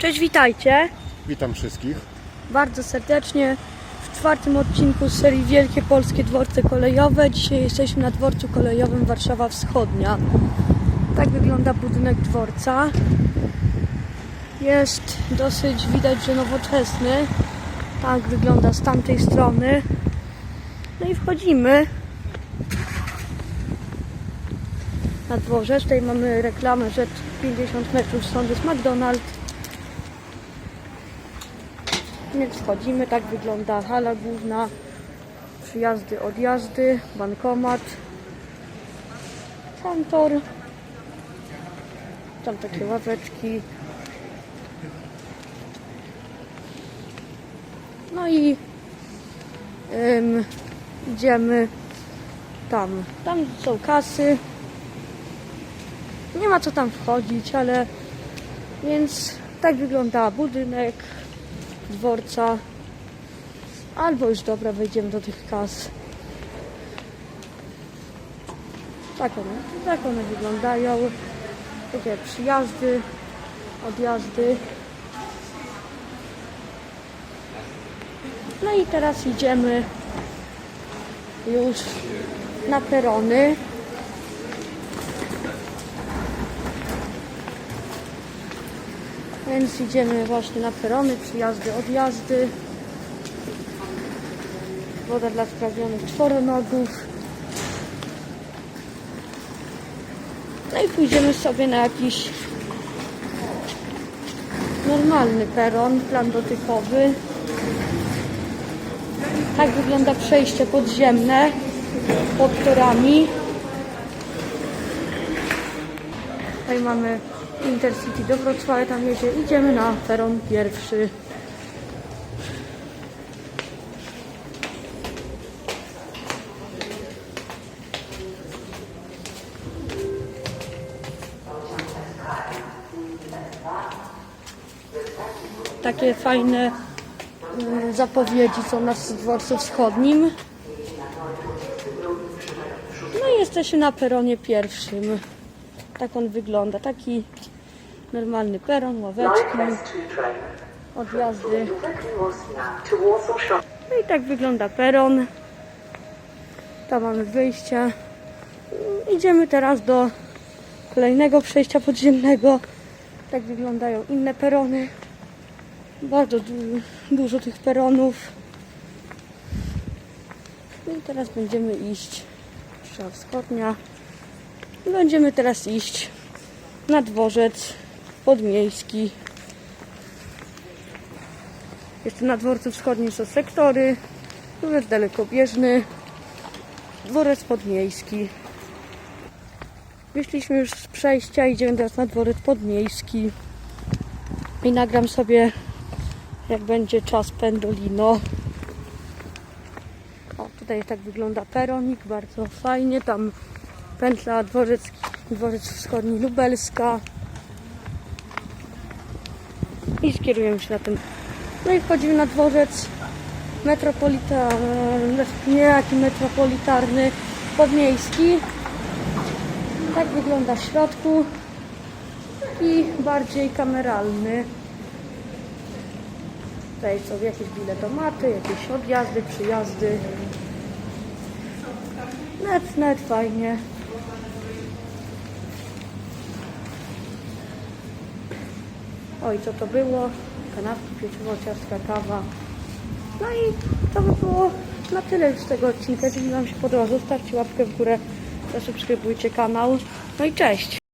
Cześć, witajcie. Witam wszystkich. Bardzo serdecznie w czwartym odcinku z serii Wielkie Polskie Dworce Kolejowe. Dzisiaj jesteśmy na dworcu kolejowym Warszawa Wschodnia. Tak wygląda budynek dworca. Jest dosyć widać, że nowoczesny. Tak wygląda z tamtej strony. No i wchodzimy na dworzec. Tutaj mamy reklamę, że 50 metrów stąd jest McDonald's. Więc wchodzimy, tak wygląda hala główna, przyjazdy, odjazdy, bankomat, kantor, tam takie ławeczki. No i idziemy tam. Tam są kasy. Nie ma co tam wchodzić, ale więc tak wygląda budynek dworca. Albo już dobra, wejdziemy do tych kas. Tak one, tak one wyglądają. Takie przyjazdy, odjazdy. No i teraz idziemy już na perony. Więc idziemy właśnie na perony, przyjazdy, odjazdy. Woda dla sprawnionych czworonogów. No i pójdziemy sobie na jakiś normalny peron, plan dotykowy. Tak wygląda przejście podziemne pod torami. Tutaj mamy Intercity do Wrocławia, tam jedzie. Idziemy na peron pierwszy. Takie fajne mm, zapowiedzi są na dworcu wschodnim. No i jesteśmy na peronie pierwszym. Tak on wygląda. Taki normalny peron, ławeczki, Northwest 2 train. odjazdy. No i tak wygląda peron. Tam mamy wyjście. Idziemy teraz do kolejnego przejścia podziemnego. Tak wyglądają inne perony. Bardzo du- dużo tych peronów. No i teraz będziemy iść. Wschodnia. Będziemy teraz iść na dworzec podmiejski. Jeszcze na dworcu wschodnim są sektory. Dworzec dalekobieżny. Dworzec podmiejski. Wyszliśmy już z przejścia, idziemy teraz na dworzec podmiejski. I nagram sobie, jak będzie czas pendolino. O, tutaj tak wygląda peronik, bardzo fajnie. Tam pętla dworzec, dworzec wschodni Lubelska. I skierujemy się na ten. No i wchodzimy na dworzec metropolitarny, nie jaki metropolitarny, podmiejski. Tak wygląda w środku i bardziej kameralny. Tutaj są jakieś biletomaty, jakieś odjazdy, przyjazdy. Net, net fajnie. Oj, co to było? Kanapki, pieczywo, ciastka, kawa. No i to by było na tyle z tego odcinka. Jeżeli Wam się podoba, zostawcie łapkę w górę, zasubskrybujcie kanał. No i cześć!